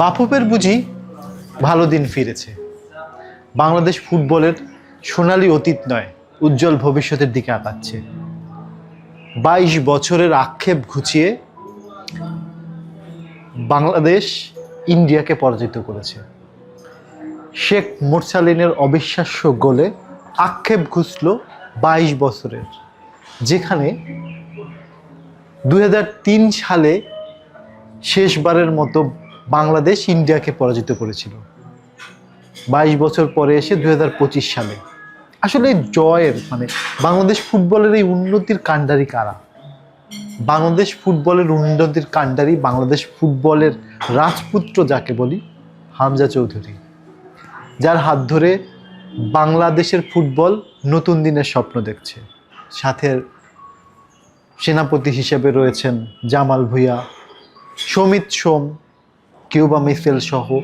বাফুফের বুঝি ভালো দিন ফিরেছে। বাংলাদেশ ফুটবলের সোনালী অতীত নয়, উজ্জ্বল ভবিষ্যতের দিকে আগাচ্ছে। বাইশ বছরের আক্ষেপ ঘুচিয়ে বাংলাদেশ ইন্ডিয়াকে পরাজিত করেছে। শেখ মুরসালিনের অবিশ্বাস্য গোলে আক্ষেপ ঘুষল বাইশ বছরের, যেখানে দু হাজার তিন সালে শেষবারের মতো বাংলাদেশ ইন্ডিয়াকে পরাজিত করেছিল। বাইশ বছর পরে এসে দু হাজার পঁচিশ সালে। আসলে জয়ের মানে বাংলাদেশ ফুটবলের এই উন্নতির কাণ্ডারি কারা? বাংলাদেশ ফুটবলের উন্নতির কাণ্ডারি বাংলাদেশ ফুটবলের রাজপুত্র যাকে বলি, হামজা চৌধুরী। যার হাত ধরে বাংলাদেশের ফুটবল নতুন দিনের স্বপ্ন দেখছে। সাথে সেনাপতি হিসেবে রয়েছেন জামাল ভুঁইয়া, সমিত সোম কিউবা মিসেল সহ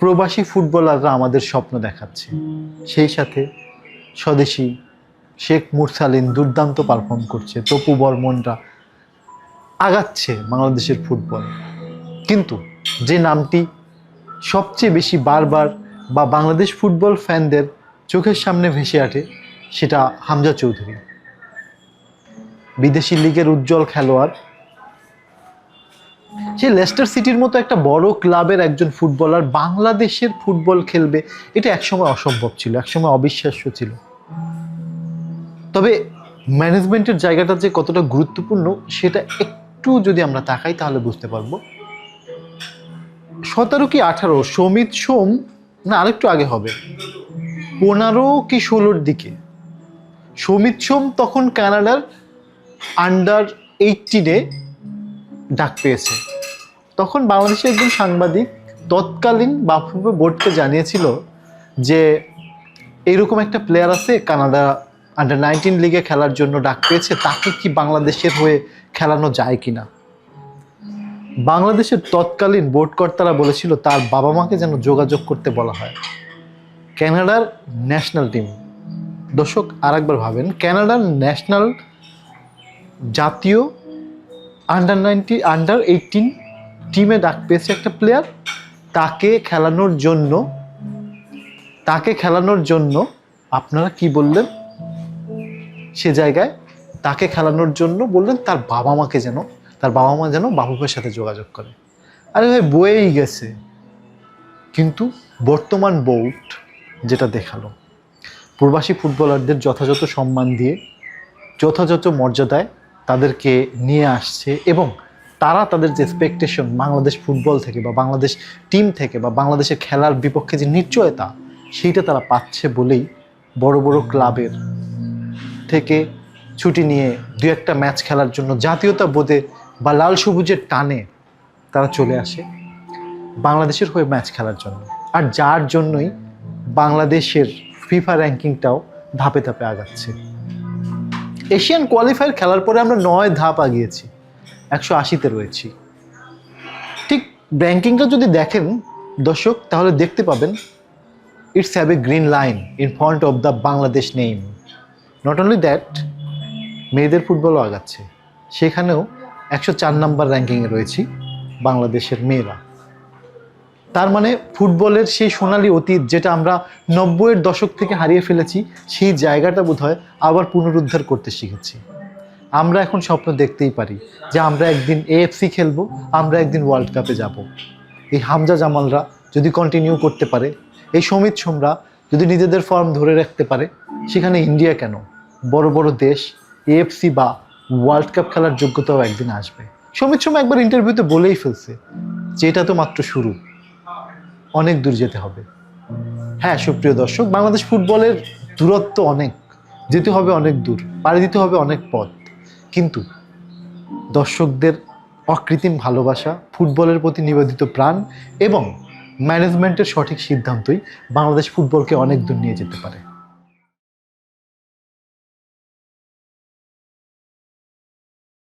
প্রবাসী ফুটবলাররা আমাদের স্বপ্ন দেখাচ্ছে। সেই সাথে স্বদেশি শেখ মুরসালিন দুর্দান্ত পারফর্ম করছে। তপু বর্মনরা আগাচ্ছে বাংলাদেশের ফুটবল। কিন্তু যে নামটি সবচেয়ে বেশি বারবার বা বাংলাদেশ ফুটবল ফ্যানদের চোখের সামনে ভেসে আসে সেটা হামজা চৌধুরী। বিদেশি লিগের উজ্জ্বল খেলোয়াড় সে লেস্টার সিটির মতো একটা বড় ক্লাবের একজন ফুটবলার বাংলাদেশের ফুটবল খেলবে, এটা একসময় অসম্ভব ছিল, একসময় অবিশ্বাস্য ছিল। তবে ম্যানেজমেন্টের জায়গাটা যে কতটা গুরুত্বপূর্ণ, সেটা একটু যদি আমরা তাকাই তাহলে বুঝতে পারব। সতেরো কি আঠারো, সমিত সোম, না, আরেকটু আগে হবে। পনেরো কি ষোলোর দিকে। সমিত সোম তখন কানাডার আন্ডার এইটিনে ডাক পেয়েছে। তখন বাংলাদেশের একজন সাংবাদিক তৎকালীন বাফুফে বোর্ডকে জানিয়েছিল যে এইরকম একটা প্লেয়ার আছে কানাডা আন্ডার নাইনটিন লিগে খেলার জন্য ডাক পেয়েছে, তাকে কি বাংলাদেশের হয়ে খেলানো যায় কি না বাংলাদেশের তৎকালীন বোর্ড কর্তারা বলেছিল, তার বাবা মাকে যেন যোগাযোগ করতে বলা হয়। ক্যানাডার ন্যাশনাল টিম দর্শক, আরেকবার ভাবেন ক্যানাডার ন্যাশনাল জাতীয় আন্ডার নাইনটি আন্ডার এইটিন টিমে ডাক পেয়েছে একটা প্লেয়ার তাকে খেলানোর জন্য, তাকে খেলানোর জন্য আপনারা কি বললেন? সে জায়গায় তাকে খেলানোর জন্য বললেন তার বাবা মাকে যেন, তার বাবা মা যেন বাবুকের সাথে যোগাযোগ করে। আরে ভাই বয়েই গেছে। কিন্তু বর্তমান বোর্ড যেটা দেখাল, প্রবাসী ফুটবলারদের যথাযথ সম্মান দিয়ে, যথাযথ মর্যাদায় তাদেরকে নিয়ে আসছে এবং তারা তাদের যে এক্সপেকটেশন বাংলাদেশ ফুটবল থেকে বা বাংলাদেশ টিম থেকে বা বাংলাদেশের খেলার বিপক্ষে যে নিশ্চয়তা, সেইটা তারা পাচ্ছে বলেই বড় বড় ক্লাবের থেকে ছুটি নিয়ে দু একটা ম্যাচ খেলার জন্য জাতীয়তা বোধে বা লাল সবুজের টানে তারা চলে আসে বাংলাদেশের হয়ে ম্যাচ খেলার জন্য। আর যার জন্যই বাংলাদেশের ফিফা র্যাঙ্কিংটাও ধাপে ধাপে আগাচ্ছে। এশিয়ান কোয়ালিফায়ার খেলার পরে আমরা নয় ধাপ আগিয়েছি। একশো আশিতে রয়েছি। ঠিক র্যাঙ্কিংটা যদি দেখেন, দর্শক, তাহলে দেখতে পাবেন it's have a green line in front of the Bangladesh name not only that মেয়েদের ফুটবলও আগাচ্ছে। সেখানেও একশো চার নাম্বার র্যাঙ্কিংয়ে রয়েছি বাংলাদেশের মেয়েরা। তার মানে ফুটবলের সেই সোনালী অতীত যেটা আমরা নব্বইয়ের দশক থেকে হারিয়ে ফেলেছি, সেই জায়গাটা বোধহয় আবার পুনরুদ্ধার করতে শিখেছি। আমরা এখন স্বপ্ন দেখতেই পারি যে আমরা একদিন এএফসি খেলব, আমরা একদিন ওয়ার্ল্ড কাপে যাব। এই হামজা জামালরা যদি কন্টিনিউ করতে পারে, এই সমিত সোমরা যদি নিজেদের ফর্ম ধরে রাখতে পারে, সেখানে ইন্ডিয়া কেন? বড় বড় দেশ এএফসি বা ওয়ার্ল্ড কাপ খেলার যোগ্যতাও একদিন আসবে। সমিত সোম একবার ইন্টারভিউতে বলেই ফেলছে যে এটা তো মাত্র শুরু। অনেক দূর যেতে হবে। হ্যাঁ সুপ্রিয় দর্শক, বাংলাদেশ ফুটবলের দূরত্ব অনেক। যেতে হবে অনেক দূর, পাড়ি দিতে হবে অনেক পথ। কিন্তু দর্শকদের অকৃত্রিম ভালোবাসা, ফুটবলের প্রতি নিবেদিত প্রাণ এবং ম্যানেজমেন্টের সঠিক সিদ্ধান্তই বাংলাদেশ ফুটবলকে অনেক দূর নিয়ে যেতে পারে।